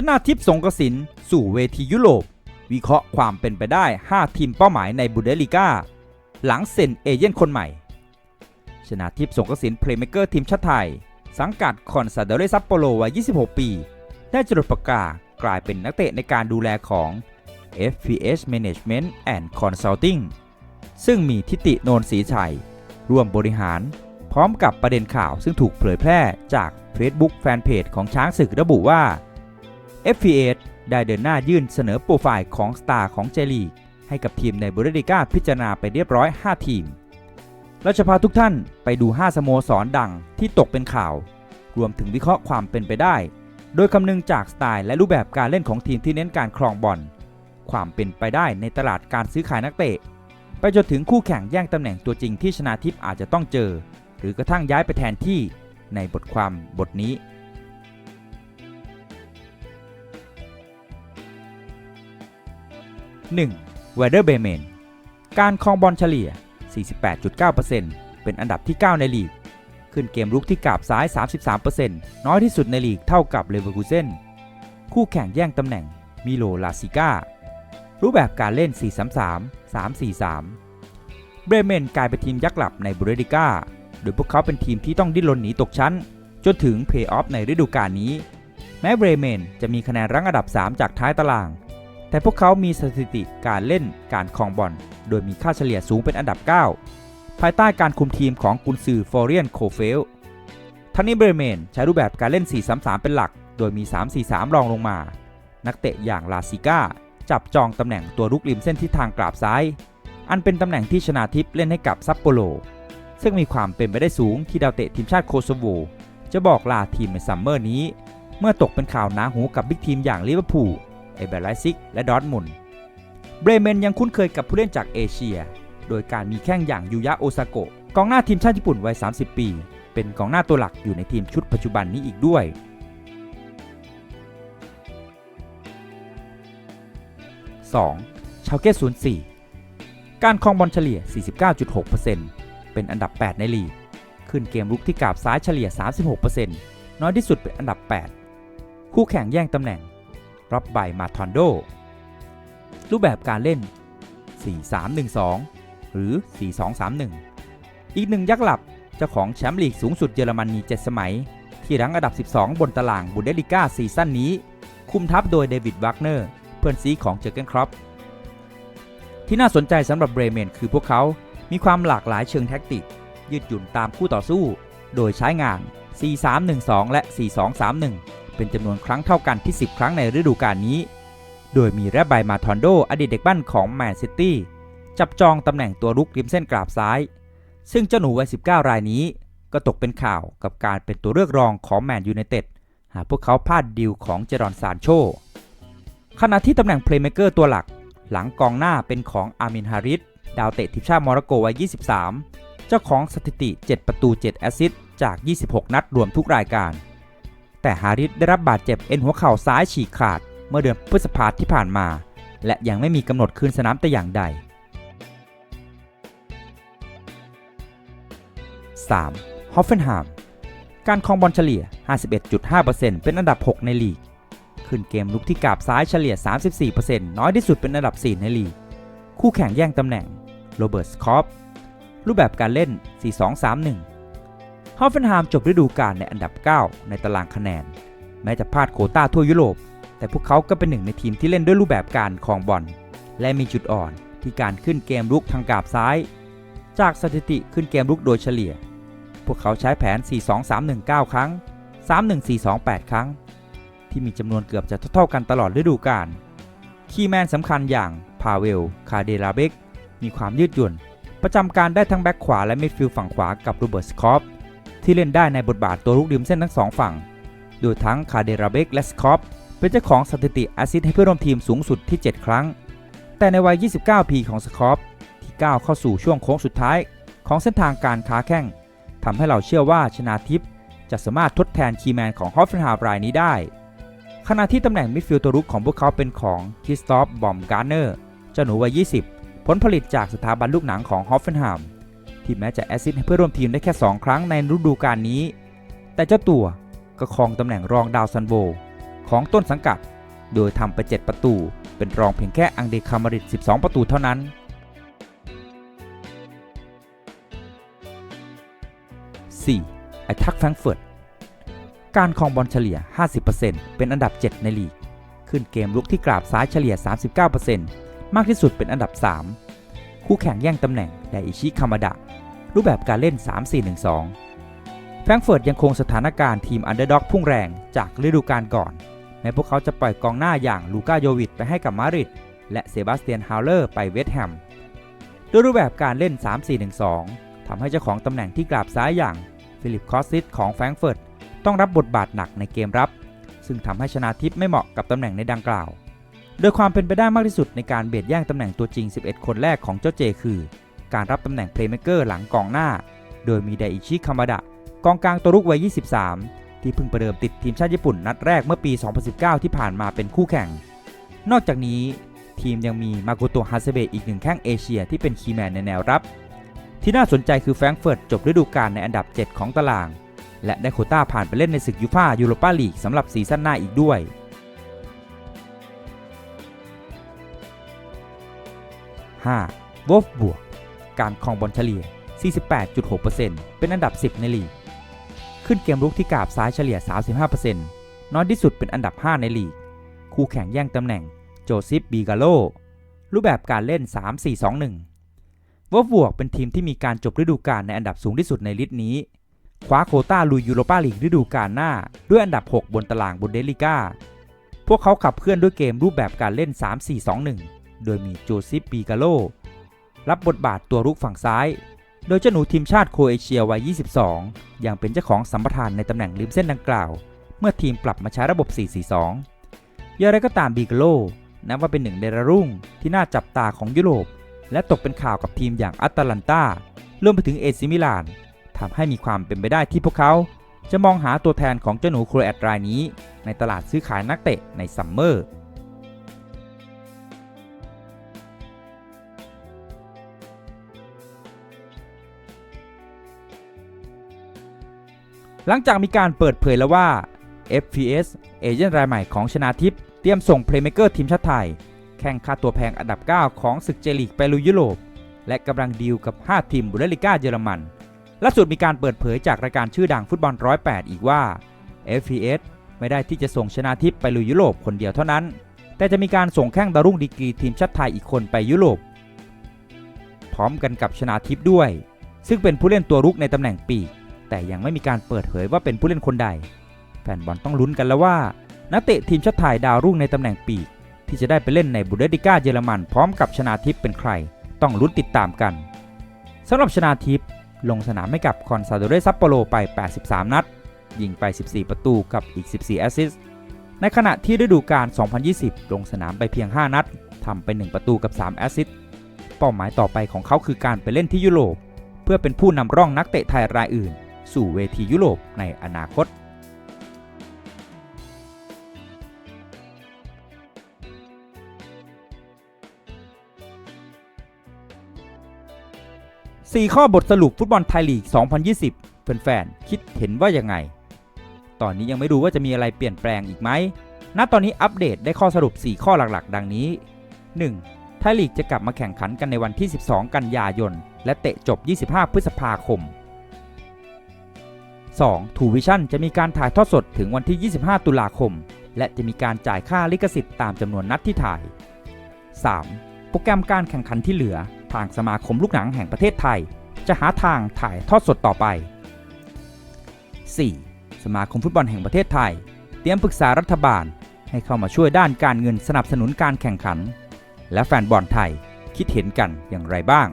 ชนาทิพย์สงกระสินสู่เวทียุโรป วิเคราะห์ความเป็นไปได้ 5 ทีมเป้าหมายในบุเดลิก้า หลังเซ็นเอเย่นคนใหม่ ชนาทิพย์สงกระสินเพลย์เมเกอร์ทีมชาติไทย สังกัดคอนซาเดเรซัปโปโลวัย 26 ปี ได้จดประกาศกลายเป็นนักเตะในการดูแลของ FPH Management and Consulting ซึ่งมีทิติโนนศรีชัย ร่วมบริหาร พร้อมกับประเด็นข่าวซึ่งถูกเผยแพร่จาก Facebook แฟนเพจของช้างศึกระบุว่า FPH ได้เดินหน้ายื่นเสนอโปรไฟล์ของสตาร์ของเจลีกให้กับทีมในบุรดิก้าพิจารณาไปเรียบร้อย 5 ทีม เราจะพาทุกท่านไปดู 5 สโมสรดังที่ตกเป็นข่าว รวมถึงวิเคราะห์ความเป็นไปได้ โดยคำนึงจากสไตล์และรูปแบบการเล่นของทีมที่เน้นการครองบอล ความเป็นไปได้ในตลาดการซื้อขายนักเตะ ไปจนถึงคู่แข่งแย่งตำแหน่งตัวจริงที่ชนาทิพย์อาจจะต้องเจอ หรือกระทั่งย้ายไปแทนที่ในบทความบทนี้ 1. w e d e r b r e m e n การครองบอลเฉลี่ย 48.9%เป็นอันดับที่ 9 ในลีก ขึ้นเกมรุกที่กาบซ้าย 33%น้อยที่สุดในลีกเท่ากับเลเวอร์คูเซนคู่แข่งแย่งตำแหน่งมิโลลาซิก้ารูปแบบการเล่น 4-3-3 3-4-3 เบรเมนกลายเป็นทีมยักษ์หลับในบูเรดิก้า โดยพวกเขาเป็นทีมที่ต้องดิ้นรนหนีตกชั้น จนถึงเพย์ออฟในฤดูกาลนี้ แม้เบรเมนจะมีคะแนนรั้งอันดับ 3 จากท้ายตาราง แต่พวกเขามีสถิติการเล่นการคองบอล โดยมีค่าเฉลี่ยสูงเป็นอันดับ 9 ภายใต้การคุมทีมของกุนซือฟอร์เรียนโคเฟลทั้งนี้เบรเมนใช้รูปแบบการเล่น 4-3-3 เป็นหลัก โดยมี 3-4-3 รองลงมา นักเตะอย่างลาซิก้าจับจองตำแหน่งตัวรุกริมเส้นทิศทางกราบซ้าย อันเป็นตำแหน่งที่ชนาทิพเล่นให้กับซัปโปโร ซึ่งมีความเป็นไปได้สูงที่ดาวเตะทีมชาติโคโซโวจะบอกลาทีมในซัมเมอร์นี้ เมื่อตกเป็นข่าวหนาหูกับบิ๊กทีมอย่างลิเวอร์พูล เอเบรไลซิก และดอร์ทมุนเบรเมนยังคุ้นเคยกับผู้เล่นจากเอเชีย โดยการมีแข้งอย่างยูยะโอซาโกะกองหน้าทีมชาติญี่ปุ่นวัย 30 ปี เป็นกองหน้าตัวหลักอยู่ในทีมชุดปัจจุบันนี้อีกด้วย 2. ชาวเกต04 การครองบอลเฉลี่ย 49.6%เป็นอันดับ 8 ในลีก ขึ้นเกมรุกที่กาบซ้ายเฉลี่ย 36%น้อยที่สุดเป็นอันดับ 8 คู่แข่งแย่งตำแหน่ง รับใบมาทอนโด รูปแบบการเล่น 4-3-1-2 หรือ 4-2-3-1 อีกหนึ่งยักษ์หลับ เจ้าของแชมป์ลีกสูงสุดเยอรมนี 7 สมัย ที่รั้งอันดับ 12 บนตารางบุนเดสลิก้าซีซั่นนี้ คุมทัพโดยเดวิดวักเนอร์ เพื่อนซีของเจอร์เกนครอปที่น่าสนใจสำหรับเบรเมนคือพวกเขา มีความหลากหลายเชิงแท็กติก ยืดหยุ่นตามคู่ต่อสู้ โดยใช้งาน 4-3-1-2 และ 4-2-3-1 เป็นจำนวนครั้งเท่ากันที่ 10 ครั้งในฤดูกาลนี้ โดยมีแรบไบมาทอนโด อดีตเด็กบ้านของแมนซิตี้จับจองตำแหน่งตัวรุกริมเส้นกราบซ้าย ซึ่งเจ้าหนูวัย 19 รายนี้ ก็ตกเป็นข่าวกับการเป็นตัวเลือกรองของแมนยูไนเต็ดหากพวกเขาพลาดดีลของเจรอนซานโช ขณะที่ตำแหน่งเพลย์เม k เกอร์ตัวหลัก หลังกองหน้าเป็นของอามินฮาริสดาวเตะทีมชาติโมร็อกโกวัย 23 เจ้าของสถิติ 7 ประตู 7 แอสซิสต์จาก 26 นัดรวมทุกรายการ แต่ฮาริสได้รับบาดเจ็บเอ็นหัวเข่าซ้ายฉีกขาด เมื่อเดือนพฤษภาคมที่ผ่านมา และยังไม่มีกำหนดคืนสนามแต่อย่างใด 3. ฮอฟเฟนฮามการครองบอลเฉลี่ย 51.5%เป็นอันดับ 6 ในลีก ขึ้นเกมลุกที่กาบซ้ายเฉลี่ย 34%น้อยที่สุดเป็นอันดับ 4 ในลีก คู่แข่งแย่งตำแหน่ง โรเบิร์ตสคอปรูปแบบการเล่น 4-2-3-1 ฮอฟเฟนไฮามจบฤดูกาลในอันดับ 9 ในตารางคะแนน แม้จะพลาดโควต้าทั่วยุโรป แต่พวกเขาก็เป็นหนึ่งในทีมที่เล่นด้วยรูปแบบการครองบอล และมีจุดอ่อนที่การขึ้นเกมรุกทางกาบซ้าย จากสถิติขึ้นเกมรุกโดยเฉลี่ย พวกเขาใช้แผน 4-2-3-1 9 ครั้ง 3-1-4-2 8 ครั้ง ที่มีจำนวนเกือบจะเท่าๆกันตลอดฤดูกาลคีย์แมนสำคัญอย่างพาเวล คาเดราเบกมีความยืดหยุ่น ประจำการได้ทั้งแบ็คขวาและมิดฟิลด์ฝั่งขวากับโรเบิร์ตสคอป ที่เล่นได้ในบทบาทตัวลุกริมเส้นทั้งสองฝั่ง โดยทั้งคาเดราเบกและสคอปเป็นเจ้าของสถิติแอสซิสให้เพื่อนร่วมทีมสูงสุดที่ 7 ครั้ง แต่ในวัย 29 ปีของสคอปที่ก้าวเข้าสู่ช่วงโค้งสุดท้ายของเส้นทางการค้าแข้งทำให้เราเชื่อว่าชนาทิพย์จะสามารถทดแทนคีแมนของฮอฟเฟนฮามรายนี้ได้ ขณะที่ตำแหน่งมิดฟิลด์ตัวรุกของพวกเขาเป็นของคริสตอฟบอมการ์เนอร์เจ้าหนูวัย 20 ผลผลิตจากสถาบันลูกหนังของฮอฟเฟนฮาม ที่แม้จะแอซิสให้เพื่อร่วมทีมได้แค่ 2 ครั้งในฤดูกาลนี้ แต่เจ้าตัวก็ครองตำแหน่งรองดาวซันโบของต้นสังกัด โดยทำไป 7 ประตู เป็นรองเพียงแค่อังเดคามาริด12 ประตูเท่านั้น 4. ไอทักแฟรงเฟิร์ตการครองบอลเฉลี่ย 50%เป็นอันดับ 7 ในลีก ขึ้นเกมลุกที่กราบซ้ายเฉลี่ย 39%มากที่สุดเป็นอันดับ 3 คู่แข่งแย่งตำแหน่งไดอิชิคามาดะ รูปแบบการเล่น 3-4-1-2 แฟรงเฟิร์ตยังคงสถานการณ์ทีมอันเดอร์ด็อกพุ่งแรงจากฤดูกาลก่อน แม้พวกเขาจะปล่อยกองหน้าอย่างลูก้าโยวิชไปให้กับมาริดและเซบาสเตียนฮาวเลอร์ไปเวสต์แฮมด้วยรูปแบบการเล่น 3-4-1-2 ทำให้เจ้าของตำแหน่งที่กราบซ้ายอย่างฟิลิปคอสซิสของแฟรงเฟิร์ตต้องรับบทบาทหนักในเกมรับ ซึ่งทำให้ชนาทิพย์ไม่เหมาะกับตำแหน่งในดังกล่าว โดยความเป็นไปได้มากที่สุดในการเบียดแย่งตำแหน่งตัวจริง 11 คนแรกของเจ้าเจคือ การรับตำแหน่งเพลย์เม k เกอร์หลังกองหน้า โดยมีไดอิชิคามาดะกองกลางตัวรุกวัย 23 ที่เพิ่งประเดิมติดทีมชาติญี่ปุ่นนัดแรกเมื่อปี 2019 ที่ผ่านมาเป็นคู่แข่ง นอกจากนี้ทีมยังมีมาโกโตะฮาเซเบะอีกหนึ่งแข้งเอเชียที่เป็นคีย์แมนในแนวรับ ที่น่าสนใจคือแฟรงเฟิร์ตจบฤดูกาลในอันดับ 7 ของตาราง และได้โคต้าผ่านไปเล่นในศึกยูฟ่ายูโรปาลีกสำหรับซีซั่นหน้าอีกด้วย 5. วอฟบวก การครองบอลเฉลี่ย 48.6%เป็นอันดับ 10 ในลีก ขึ้นเกมรุกที่กาบซ้ายเฉลี่ย 35%น้อยที่สุดเป็นอันดับ 5 ในลีก คู่แข่งแย่งตำแหน่งโจซิปบีกาโล รูปแบบการเล่น 3-4-2-1วอฟบวกเป็นทีมที่มีการจบฤดูกาลในอันดับสูงที่สุดในลีกนี้ คว้าโคต้าลุยยูโรปาลีกฤดูกาลหน้า ด้วยอันดับ 6 บนตารางบุนเดสลิก้าพวกเขาขับเคลื่อนด้วยเกมรูปแบบการเล่น 3-4-2-1 โดยมีโจซิปปีกาโล รับบทบาทตัวรุกฝั่งซ้าย โดยเจ้าหนูทีมชาติโคเอเชียวัย 22 ยังเป็นเจ้าของสัมปทานในตำแหน่งริมเส้นดังกล่าว เมื่อทีมปรับมาใช้ระบบ 4-4-2 อย่างไรก็ตามบีกาโลนับว่าเป็นหนึ่งในระรุ่งที่น่าจับตาของยุโรป และตกเป็นข่าวกับทีมอย่างอัตแลนตารวมไปถึงเอซิมิลานทำให้มีความเป็นไปได้ที่พวกเขาจะมองหาตัวแทนของเจ้าหนูโครแอตรายนี้ ในตลาดซื้อขายนักเตะในซัมเมอร์ หลังจากมีการเปิดเผยแล้วว่า FPS เอเจนต์รายใหม่ของชนาทิพย์เตรียมส่งเพลย์เมเกอร์ทีมชาติไทย แข่งค่าตัวแพงอันดับ 9 ของศึกเจลีกไปลุยยุโรป และกำลังดีลกับ 5 ทีมบุนเดลิก้าเยอรมันล่าสุดมีการเปิดเผยจากรายการชื่อดังฟุตบอล108 อีกว่า FPS ไม่ได้ที่จะส่งชนาทิพย์ไปลุยยุโรปคนเดียวเท่านั้น แต่จะมีการส่งแข้งดารุ่งดีกรีทีมชาติไทยอีกคนไปยุโรป พร้อมกันกับชนาทิพย์ด้วย ซึ่งเป็นผู้เล่นตัวรุกในตำแหน่งปีก แต่ยังไม่มีการเปิดเผยว่าเป็นผู้เล่นคนใด แฟนบอลต้องลุ้นกันแล้วว่า นักเตะทีมชาติไทยดาวรุ่งในตำแหน่งปีก ที่จะได้ไปเล่นในบุนเดสลิก้าเยอรมันพร้อมกับชนาทิพย์เป็นใคร ต้องลุ้นติดตามกันสำหรับชนาทิพย์ลงสนามให้กับคอนซาโดเรซัปโปโรไป 83 นัด ยิงไป 14 ประตูกับอีก 14 แอสซิสต์ในขณะที่ฤดูกาล 2020 ลงสนามไปเพียง 5 นัดทำไป 1 ประตูกับ 3 แอสซิสต์เป้าหมายต่อไปของเขาคือการไปเล่นที่ยุโรป เพื่อเป็นผู้นำร่องนักเตะไทยรายอื่น สู่เวทียุโรปในอนาคต4ข้อบทสรุปฟุตบอลไทยลีก 2020 แฟนๆ คิดเห็นว่ายังไง ตอนนี้ยังไม่รู้ว่าจะมีอะไรเปลี่ยนแปลงอีกไหม ณ ตอนนี้อัปเดตได้ข้อสรุป 4 ข้อหลักๆ ดังนี้ 1. ไทยลีกจะกลับมาแข่งขันกันในวันที่ 12 กันยายน และเตะจบ 25 พฤษภาคม 2. ทูวิชั่นจะมีการถ่ายทอดสดถึงวันที่ 25 ตุลาคม และจะมีการจ่ายค่าลิขสิทธิ์ตามจำนวนนัดที่ถ่าย 3. โปรแกรมการแข่งขันที่เหลือ ทางสมาคมลูกหนังแห่งประเทศไทย จะหาทางถ่ายทอดสดต่อไป 4. สมาคมฟุตบอลแห่งประเทศไทย เตรียมปรึกษารัฐบาล ให้เข้ามาช่วยด้านการเงินสนับสนุนการแข่งขัน และแฟนบอลไทยคิดเห็นกันอย่างไรบ้าง